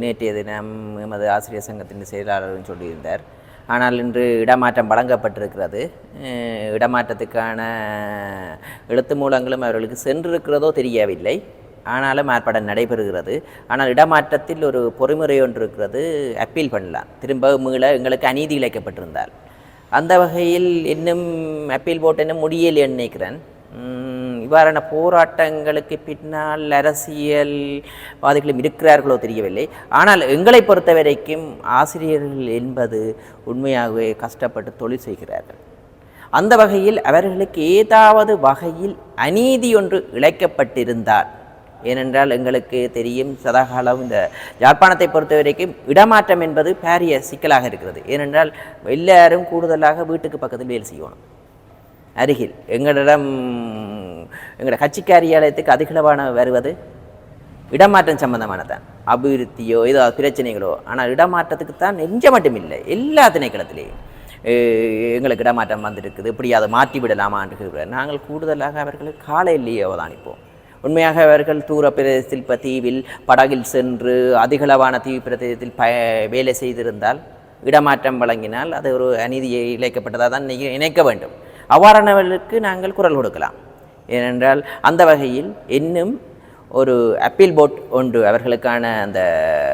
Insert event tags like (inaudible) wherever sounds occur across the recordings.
நேற்றைய தினம் எமது ஆசிரியர் சங்கத்தின் செயலாளரும் சொல்லியிருந்தார். ஆனால் இன்று இடமாற்றம் வழங்கப்பட்டிருக்கிறது. இடமாற்றத்துக்கான எழுத்து மூலங்களும் அவர்களுக்கு சென்றிருக்கிறதோ தெரியவில்லை. ஆனாலும் ஏற்பாடு நடைபெறுகிறது. ஆனால் இடமாற்றத்தில் ஒரு பொறிமுறை ஒன்று இருக்கிறது. அப்பீல் பண்ணலாம். திரும்ப மீள எங்களுக்கு அநீதி இழைக்கப்பட்டிருந்தால். அந்த வகையில் இன்னும் அப்பீல் போட்டு இன்னும் முடியலைன்னு நினைக்கிறேன் இவ்வாறான போராட்டங்களுக்கு பின்னால் அரசியல்வாதிகளும் இருக்கிறார்களோ தெரியவில்லை. ஆனால் எங்களை பொறுத்த வரைக்கும் ஆசிரியர்கள் என்பது உண்மையாகவே கஷ்டப்பட்டு தொழில் செய்கிறார்கள். அந்த வகையில் அவர்களுக்கு ஏதாவது வகையில் அநீதி ஒன்று இழைக்கப்பட்டிருந்தால் ஏனென்றால் எங்களுக்கு தெரியும் சதாகாலம் இந்த யாழ்ப்பாணத்தை பொறுத்த வரைக்கும் இடமாற்றம் என்பது பாரிய சிக்கலாக இருக்கிறது. ஏனென்றால் எல்லாரும் கூடுதலாக வீட்டுக்கு பக்கத்தில் வேலை செய்யணும். அருகில். எங்களிடம் எங்களோட கட்சி காரியாலயத்துக்கு அதிகளவான வருவது இடமாற்றம் சம்பந்தமானதான். அபிவிருத்தியோ ஏதோ பிரச்சனைகளோ ஆனால் இடமாற்றத்துக்கு தான் நெஞ்ச மட்டும் இல்லை. எல்லா திணைக்களத்திலேயும் எங்களுக்கு இடமாற்றம் வந்திருக்குது. இப்படி அதை மாற்றி விடலாமா என்று நாங்கள் கூடுதலாக அவர்களை காலையிலேயே அவதானிப்போம். உண்மையாக அவர்கள் தூர பிரதேசத்தில் இப்போ தீவில் படகில் சென்று அதிகளவான தீவு பிரதேசத்தில் ப வேலை செய்திருந்தால் இடமாற்றம் வழங்கினால் அது ஒரு அநீதியை இழைக்கப்பட்டதாக தான் நினை- இணைக்க வேண்டும். அவ்வாறானவர்களுக்கு நாங்கள் குரல் கொடுக்கலாம். ஏனென்றால் அந்த வகையில் இன்னும் ஒரு அப்பீல் போட் ஒன்று அவர்களுக்கான அந்த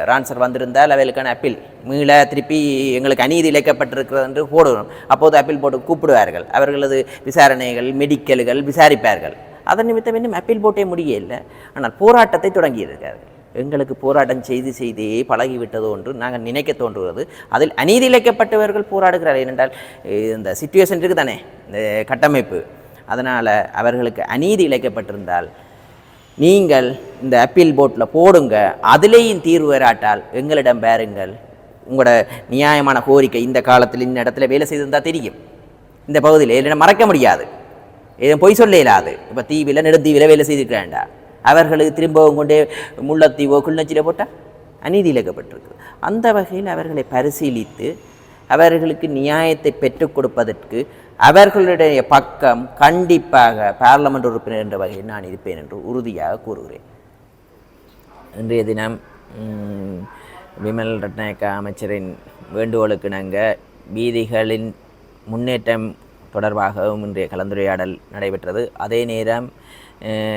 ரான்சர் வந்திருந்தால் அவர்களுக்கான அப்பீல் மீள திருப்பி எங்களுக்கு அநீதி இழைக்கப்பட்டிருக்கிறது என்று போடுவோம் அப்போது அப்பீல் போட்டு கூப்பிடுவார்கள். அவர்களது விசாரணைகள் மெடிக்கல்கள் விசாரிப்பார்கள். அதன் நிமித்தம் இன்னும் அப்பீல் போட்டே முடியவில்லை. ஆனால் போராட்டத்தை தொடங்கியிருக்கார்கள் எங்களுக்கு போராட்டம் செய்து செய்தே பழகிவிட்டது ஒன்று நாங்கள் நினைக்க தோன்றுவது அதில் அநீதி இழைக்கப்பட்டவர்கள் போராடுகிறார்கள். ஏனென்றால் இந்த சுச்சுவேஷன் இருக்குது தானே இந்த கட்டமைப்பு. அதனால் அவர்களுக்கு அநீதி இழைக்கப்பட்டிருந்தால் நீங்கள் இந்த அப்பீல் போட்டில் போடுங்க. அதிலேயும் தீர்வு வராட்டால் எங்களிடம் பாருங்கள். உங்களோட நியாயமான கோரிக்கை இந்த காலத்தில் இந்த இடத்துல வேலை செய்திருந்தால் தெரியும். இந்த பகுதியில் என்னிடம் மறக்க முடியாது. எதுவும் பொய் சொல்ல இயலாது. இப்போ தீவில் நெடுந்தீவில் வேலை செய்திருக்கிறாண்டா அவர்களுக்கு திரும்பவும் கொண்டே முள்ளத்தீவோ கிளிநொச்சியில் போட்டால் அநீதி அந்த வகையில் அவர்களை பரிசீலித்து அவர்களுக்கு நியாயத்தை பெற்றுக் கொடுப்பதற்கு அவர்களுடைய பக்கம் கண்டிப்பாக பார்லமெண்ட் உறுப்பினர் என்ற வகையில் நான் இருப்பேன் என்று உறுதியாக கூறுகிறேன். இன்றைய தினம் விமல் ரட்நாயக்க அமைச்சரின் வேண்டுகோளுக்கு நங்க வீதிகளின் முன்னேற்றம் தொடர்பாகவும் இன்றைய கலந்துரையாடல் நடைபெற்றது. அதே நேரம்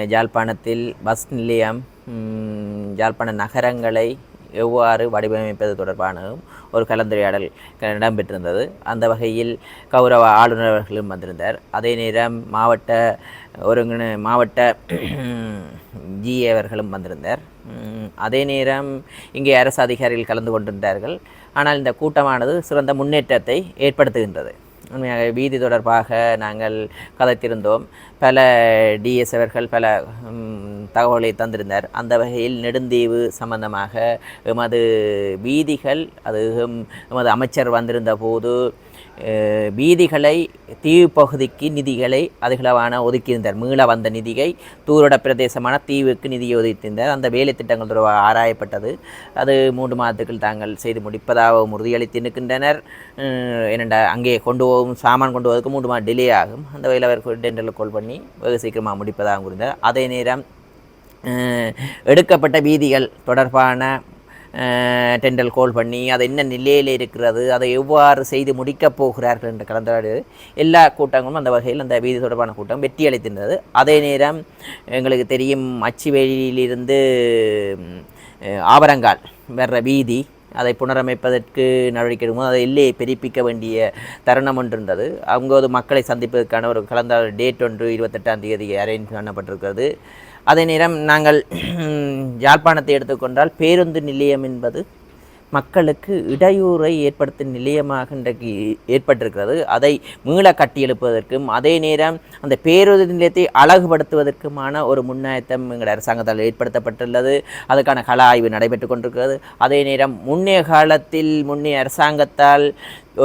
யாழ்ப்பாணத்தில் பஸ் நிலையம் ம், யாழ்ப்பாண நகரங்களை எவ்வாறு வடிவமைப்பது தொடர்பானதும் ஒரு கலந்துரையாடல் க- இடம்பெற்றிருந்தது. அந்த வகையில் கௌரவ ஆளுநர் அவர்களும் வந்திருந்தார். அதே நேரம் மாவட்ட ஒருங்கிணை மாவட்ட (clears throat) ஜிஏ அவர்களும் வந்திருந்தார். அதே நேரம் இங்கே அரசு அதிகாரிகள் கலந்து கொண்டிருந்தார்கள். ஆனால் இந்த கூட்டமானது சிறந்த முன்னேற்றத்தை ஏற்படுத்துகின்றது. உண்மையாக வீதி தொடர்பாக நாங்கள் கதைத்திருந்தோம். பல டிஎஸ் அவர்கள் பல தகவலை தந்திருந்தார். அந்த வகையில் நெடுந்தீவு சம்பந்தமாக எமது வீதிகள் அது எமது அமைச்சர் வந்திருந்த போது வீதிகளை தீவு பகுதிக்கு நிதிகளை அதிகளவான ஒதுக்கியிருந்தார். மீள வந்த நிதியை தூரட பிரதேசமான தீவுக்கு நிதியை ஒதுக்கியிருந்தார். அந்த வேலை திட்டங்கள் தொடர்பாக ஆராயப்பட்டது. அது மூன்று மாதத்துக்குள் தாங்கள் செய்து முடிப்பதாகவும் உறுதியளித்து நிற்கின்றனர். என்னென்ன அங்கே கொண்டு போகும் சாமான் கொண்டு போவதற்கு மூன்று மாதம் டிலே ஆகும். அந்த வகையில் அவர் டெண்டரில் கால் பண்ணி வெகு சீக்கிரமாக முடிப்பதாக இருந்தார் அதே நேரம் எடுக்கப்பட்ட வீதிகள் தொடர்பான டெண்டல் கோல் பண்ணி அதை என்ன நிலையில் இருக்கிறது அதை எவ்வாறு செய்து முடிக்கப் போகிறார்கள் என்ற கலந்துரையாடு எல்லா கூட்டங்களும் அந்த வகையில் அந்த வீதி தொடர்பான கூட்டம் வெற்றி அளித்திருந்தது. அதே நேரம் எங்களுக்கு தெரியும் அச்சுவேலியிலிருந்து ஆவரங்கால் வர்ற வீதி அதை புனரமைப்பதற்கு நடவடிக்கை எடுக்கும் அதை எல்லையை பெருப்பிக்க வேண்டிய தருணம் ஒன்று இருந்தது. அங்கோது மக்களை சந்திப்பதற்கான ஒரு கலந்த டேட் ஒன்று இருபத்தெட்டாம் தேதி அரேஞ்ச் பண்ணப்பட்டிருக்கிறது. அதே நேரம் நாங்கள் (clears throat) யாழ்ப்பாணத்தை எடுத்துக்கொண்டால் பேருந்து நிலையம் என்பது மக்களுக்கு இடையூறை ஏற்படுத்தும் நிலையமாக இன்றைக்கு ஏற்பட்டிருக்கிறது. அதை மீள கட்டியெழுப்பதற்கும் அதே நேரம் அந்த பேருந்து நிலையத்தை அழகுபடுத்துவதற்குமான ஒரு முன்னேற்றம் எங்கள் அரசாங்கத்தால் ஏற்படுத்தப்பட்டுள்ளது. அதுக்கான கள ஆய்வு நடைபெற்று கொண்டிருக்கிறது. அதே நேரம் முன்னைய காலத்தில் முன்னைய அரசாங்கத்தால்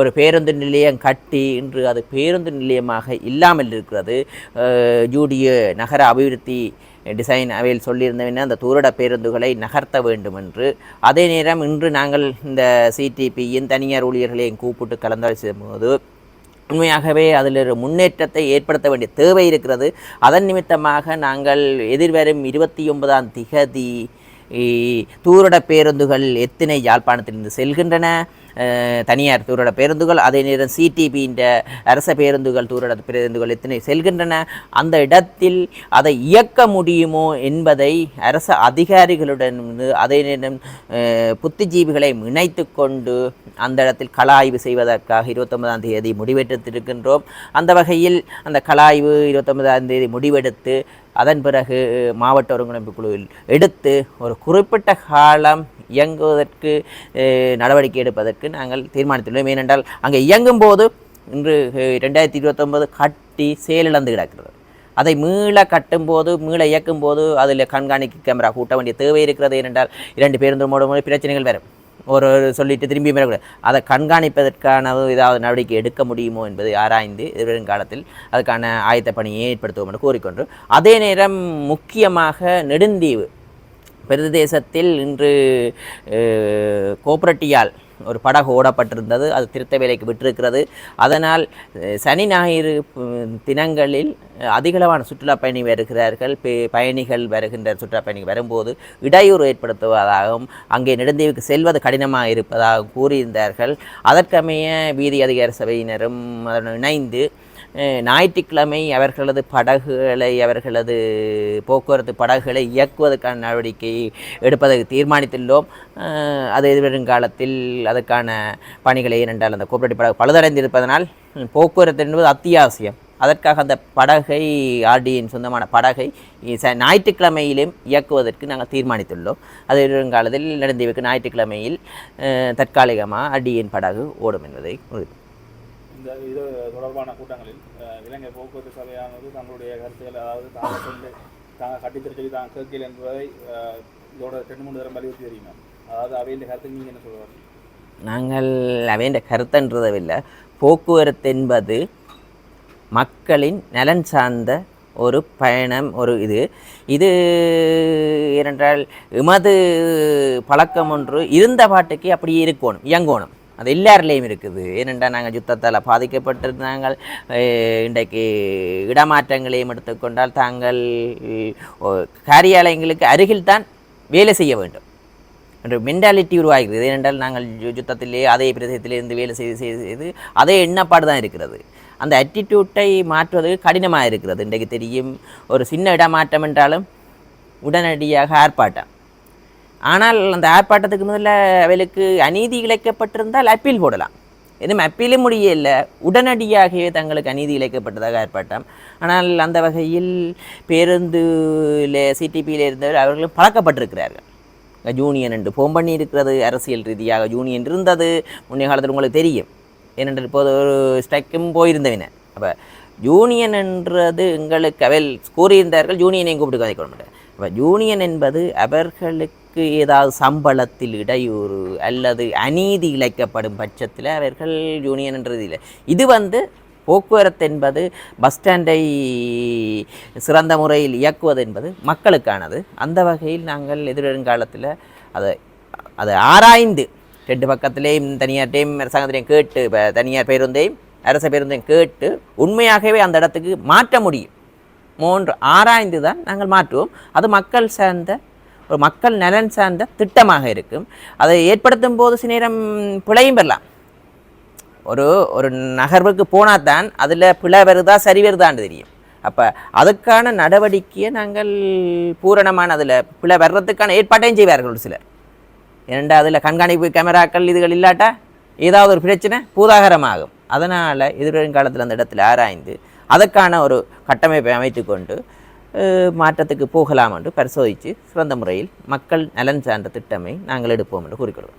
ஒரு பேருந்து நிலையம் கட்டி இன்று அது பேருந்து நிலையமாக இல்லாமல் இருக்கிறது. ஜூடிய நகர அபிவிருத்தி டிசைன் அவையில் சொல்லியிருந்தவன அந்த தூரட பேருந்துகளை நகர்த்த வேண்டும் என்று அதே நேரம் இன்று நாங்கள் இந்த சிடிபியின் தனியார் ஊழியர்களையும் கூப்பிட்டு கலந்தாலோசிக்கும் போது உண்மையாகவே அதில் ஒரு முன்னேற்றத்தை ஏற்படுத்த வேண்டிய தேவை இருக்கிறது. அதன் நிமித்தமாக நாங்கள் எதிர்வரும் இருபத்தி ஒன்பதாம் திகதி தூரட பேருந்துகள் எத்தனை யாழ்ப்பாணத்திலிருந்து செல்கின்றன? தனியார் தூரட பேருந்துகள் அதே நேரம் சிடிபின்ற அரச பேருந்துகள் தூரட பேருந்துகள் எத்தனை செல்கின்றன? அந்த இடத்தில் அதை இயக்க முடியுமோ என்பதை அரச அதிகாரிகளுடன் அதே நேரம் புத்திஜீவிகளை இணைத்து கொண்டு அந்த இடத்தில் கள ஆய்வு செய்வதற்காக இருபத்தொன்பதாம் தேதி முடிவெடுத்திருக்கின்றோம். அந்த வகையில் அந்த கள ஆய்வு இருபத்தொன்பதாம் தேதி முடிவெடுத்து அதன் பிறகு மாவட்ட ஒருங்கிணைப்பு குழுவில் எடுத்து ஒரு குறிப்பிட்ட காலம் இயங்குவதற்கு நடவடிக்கை எடுப்பதற்கு நாங்கள் தீர்மானித்துள்ளோம். ஏனென்றால் அங்கே இயங்கும் போது இன்று ரெண்டாயிரத்தி இருபத்தொன்பது கட்டி செயலிழந்து கிடக்கிறது. அதை மீள கட்டும்போது மீள இயக்கும் போது அதில் கண்காணிக்கு கேமரா கூட்ட வேண்டிய தேவை இருக்கிறது. ஏனென்றால் இரண்டு பேருந்து மூலம் பிரச்சனைகள் வரும். ஒரு ஒரு சொல்லிட்டு திரும்பி வரக்கூடாது அதை கண்காணிப்பதற்கான ஏதாவது நடவடிக்கை எடுக்க முடியுமோ என்பதை ஆராய்ந்து எதிர்வரும் காலத்தில் அதுக்கான ஆயத்த பணியை ஏற்படுத்துவோம் என்று கூறிக்கொண்டு. அதே நேரம் முக்கியமாக நெடுந்தீவு பிரதேசத்தில் இன்று அஹ், ஒரு படகு ஓடப்பட்டிருந்தது. அது திருத்த வேலைக்கு விட்டிருக்கிறது. அதனால் சனி ஞாயிறு தினங்களில் அதிகளவான சுற்றுலா பயணி வருகிறார்கள். பே- பயணிகள் வருகின்ற சுற்றுலா பயணிகள் வரும்போது இடையூறு ஏற்படுத்துவதாகவும் அங்கே நெடுந்தீவுக்கு செல்வது கடினமாக இருப்பதாகவும் கூறியிருந்தார்கள். அதற்கமைய வீதி அதிகார சபையினரும் அதனுடன் இணைந்து ஞாயிற்றுக்கிழமை அவர்களது படகுகளை அவர்களது போக்குவரத்து படகுகளை இயக்குவதற்கான நடவடிக்கை எடுப்பதற்கு தீர்மானித்துள்ளோம். அது எதிர்வரும் காலத்தில் அதற்கான பணிகளை ஏனென்றால் அந்த கோப்பரேட்டிவ் படகு பழுதடைந்திருப்பதனால் போக்குவரத்து என்பது அத்தியாவசியம். அதற்காக அந்த படகை ஆர்டியின் சொந்தமான படகை ஞாயிற்றுக்கிழமையிலும் இயக்குவதற்கு நாங்கள் தீர்மானித்துள்ளோம். அது எதிர்வரும் காலத்தில் நெடுந்தீவுக்கு ஞாயிற்றுக்கிழமையில் தற்காலிகமாக ஆர்டியின் படகு ஓடும் என்பதை உறுதி இந்த இது தொடர்பான கூட்டங்களில் இலங்கை போக்குவரத்து சபையானது தங்களுடைய கருத்துக்கள் அதாவது தாங்கள் சொல்லி தாங்கள் கட்டித்தர தாங்கள் கேட்கல என்பதை இதோட ரெண்டு மூணு தரம் வலியுறுத்தி தெரியுமா அதாவது அவையின் கருத்துக்கு நீங்கள் என்ன சொல்லுவார் நாங்கள் அவைண்ட கருத்தன்றதில்லை போக்குவரத்து என்பது மக்களின் நலன் சார்ந்த ஒரு பயணம் ஒரு இது. இது ஏனென்றால் எமது பழக்கம் ஒன்று இருந்த பாட்டுக்கு அப்படியே இருக்கணும் இயங்கணும். அது எல்லாரிலையும் இருக்குது. ஏனென்றால் நாங்கள் யுத்தத்தால் பாதிக்கப்பட்டிருந்தாங்கள் நாங்கள் இன்றைக்கு இடமாற்றங்களையும் எடுத்துக்கொண்டால் தாங்கள் காரியாலயங்களுக்கு அருகில் தான் வேலை செய்ய வேண்டும். என்ற மென்டாலிட்டி உருவாகிறது. ஏனென்றால் நாங்கள் யுத்தத்திலே அதே பிரதேசத்திலிருந்து வேலை செய்து செய்து அதே எண்ணப்பாடு தான் இருக்கிறது. அந்த ஆட்டிடியூட்டை மாற்றுவது கடினமாக இருக்கிறது இன்றைக்கு தெரியும் ஒரு சின்ன இடமாற்றம் என்றாலும் உடனடியாக ஆர்ப்பாட்டம். ஆனால் அந்த ஆர்ப்பாட்டத்துக்கு முதல்ல அவளுக்கு அநீதி இழைக்கப்பட்டிருந்தால் அப்பீல் போடலாம். எதுவும் அப்பீலும் முடியல உடனடியாகவே தங்களுக்கு அநீதி இழைக்கப்பட்டதாக ஆர்ப்பாட்டம். ஆனால் அந்த வகையில் பேருந்துல சிடிபியில் இருந்தவர் அவர்களும் பழக்கப்பட்டிருக்கிறார்கள். ஜூனியன் என்று ஃபோன் பண்ணி இருக்கிறது. அரசியல் ரீதியாக ஜூனியன் இருந்தது. முன்னைய காலத்தில் உங்களுக்கு தெரியும். ஏனென்றால் இப்போது ஒரு ஸ்ட்ரைக்கும் போயிருந்தவினர் அப்போ ஜூனியன் என்றது எங்களுக்கு அவள் கூறியிருந்தார்கள். ஜூனியனையும் கூப்பிட்டு கதை கொள்ள மாட்டேன் யூனியன் என்பது அவர்களுக்கு ஏதாவது சம்பளத்தில் இடையூறு அல்லது அநீதி இழைக்கப்படும் பட்சத்தில் அவர்கள் யூனியன் என்றது இல்லை. இது வந்து போக்குவரத்து என்பது பஸ் ஸ்டாண்டை சிறந்த முறையில் இயக்குவது என்பது மக்களுக்கானது. அந்த வகையில் நாங்கள் எதிர்காலத்தில் அதை அதை ஆராய்ந்து ரெண்டு பக்கத்திலேயும் தனியார்டையும் அரசாங்கத்திலையும் கேட்டு இப்போ தனியார் பேருந்தையும் அரச பேருந்தையும் கேட்டு உண்மையாகவே அந்த இடத்துக்கு மாற்ற முடியும். மூன்று ஆராய்ந்து தான் நாங்கள் மாற்றுவோம். அது மக்கள் சார்ந்த ஒரு மக்கள் நலன் சார்ந்த திட்டமாக இருக்கும். அதை ஏற்படுத்தும் போது சில நேரம் பிழையும் பெறலாம். ஒரு ஒரு நகர்வுக்கு போனால் தான் அதில் பிழை வருதா சரி வருதான்னு தெரியும். அப்போ அதுக்கான நடவடிக்கையை நாங்கள் பூரணமான அதில் பிழை வர்றதுக்கான ஏற்பாட்டையும் செய்வார்கள் ஒரு சிலர். ஏனெண்டா அதில் கண்காணிப்பு கேமராக்கள் இதுகள் இல்லாட்டா ஏதாவது ஒரு பிரச்சனை பூதாகரமாகும். அதனால் எதிர்வரும் காலத்தில் அந்த இடத்துல ஆராய்ந்து அதற்கான ஒரு கட்டமைப்பை அமைத்துக்கொண்டு கொண்டு மாற்றத்துக்கு போகலாம் என்று பரிசோதித்து சிறந்த முறையில் மக்கள் நலன் சார்ந்த திட்டமை நாங்கள் எடுப்போம் என்று கூறிக்கொள்வோம்